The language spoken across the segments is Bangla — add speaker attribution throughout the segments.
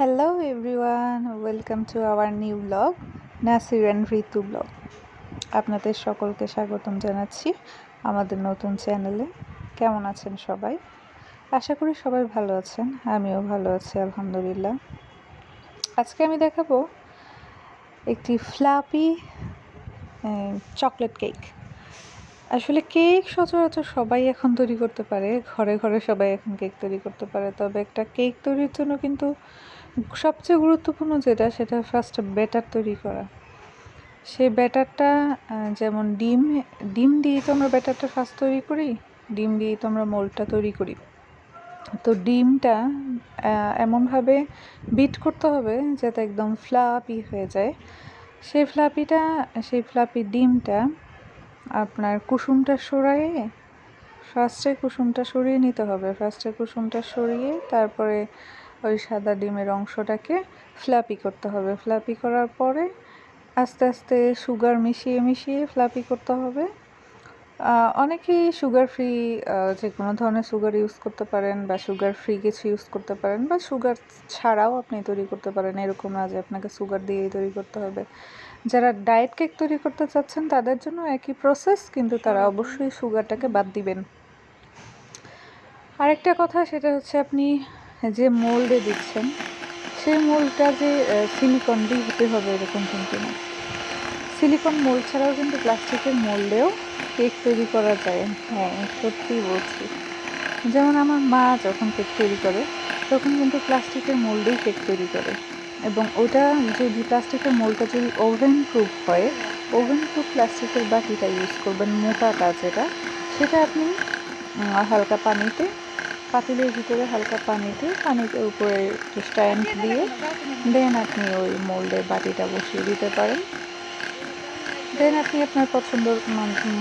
Speaker 1: Hello everyone welcome to our new blog Nasir and Ritu blog আপনাদের সকলকে স্বাগতম জানাচ্ছি আমাদের নতুন চ্যানেলে কেমন আছেন সবাই? আশা করি সবাই ভালো আছেন, আমিও ভালো আছি, আলহামদুলিল্লাহ। আজকে আমি দেখাবো একটি ফ্লাপি চকলেট কেক আসলে কেক সচরাচর সবাই এখন তৈরি করতে পারে, ঘরে ঘরে সবাই এখন কেক তৈরি করতে পারে, তবে একটা কেক তৈরির জন্য কিন্তু সবচেয়ে গুরুত্বপূর্ণ যেটা, সেটা ফার্স্ট ব্যাটার তৈরি করা। সেই ব্যাটারটা যেমন ডিম ডিম দিয়ে তো আমরা ব্যাটারটা ফার্স্ট তৈরি করি, ডিম দিয়ে তো আমরা মোলটা তৈরি করি। তো ডিমটা এমনভাবে বিট করতে হবে যাতে একদম ফ্লাপি হয়ে যায়। সেই ফ্লাপিটা সেই ফ্লাপি ডিমটা আপনার কুসুমটা সরাইয়ে ফার্স্টে কুসুমটা সরিয়ে নিতে হবে। ফার্স্টে কুসুমটা সরিয়ে, তারপরে ওই সাদা ডিমের অংশটাকে ফ্ল্যাপি করতে হবে। ফ্ল্যাপি করার পরে আস্তে আস্তে সুগার মিশিয়ে মিশিয়ে ফ্ল্যাপি করতে হবে। অনেকেই সুগার ফ্রি যে কোনো ধরনের সুগার ইউজ করতে পারেন বা সুগার ফ্রি কিছু ইউজ করতে পারেন বা সুগার ছাড়াও আপনি তৈরি করতে পারেন। এরকম না যে আপনাকে সুগার দিয়েই তৈরি করতে হবে। যারা ডায়েট কেক তৈরি করতে চাচ্ছেন তাদের জন্য একই প্রসেস কিন্তু তারা অবশ্যই সুগারটাকে বাদ দিবেন। আরেকটা কথা সেটা হচ্ছে আপনি যে মোল্ডে দিচ্ছেন, সেই মোল্ডটা যে সিলিকন দিয়ে হতে হবে এরকম কিন্তু না। সিলিকন মোল্ড ছাড়াও কিন্তু প্লাস্টিকের মোল্ডেও কেক তৈরি করা যায়। হ্যাঁ সত্যিই বলছি। যেমন আমার মা যখন কেক তৈরি করে, তখন কিন্তু প্লাস্টিকের মোল্ডেই কেক তৈরি করে। এবং ওটা যদি প্লাস্টিকের মোলটা যদি ওভেন প্রুফ হয় ওভেন প্রুফ প্লাস্টিকের বাটিটা ইউজ করবেন মোটাটা যেটা, সেটা আপনি হালকা পানিতে পাতিলের ভিতরে হালকা পানিতে পানিতে উপরে একটু স্ট্যান্ড দিয়ে দেন আপনি ওই মোল্ডের বাটিটা বসিয়ে দিতে পারেন। দেন আপনি আপনার পছন্দ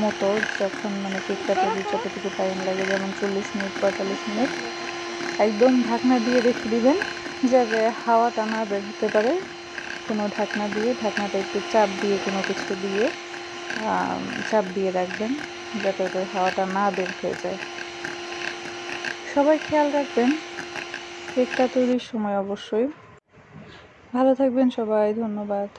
Speaker 1: মতো যখন মানে কেকটা তৈরি যতটুকু টাইম লাগে, যেমন চল্লিশ মিনিট, পঁয়তাল্লিশ মিনিট, একদম ঢাকনা দিয়ে রেখে দিবেন, যাতে হাওয়াটা না বের হতে পারে। কোনো ঢাকনা দিয়ে, ঢাকনাটা একটু চাপ দিয়ে, কোনো কিছু দিয়ে চাপ দিয়ে রাখবেন, যাতে ওদের হাওয়াটা না বের হয়ে যায়। সবাই খেয়াল রাখবেন কেকটা তৈরির সময় অবশ্যই। ভালো থাকবেন সবাই ধন্যবাদ।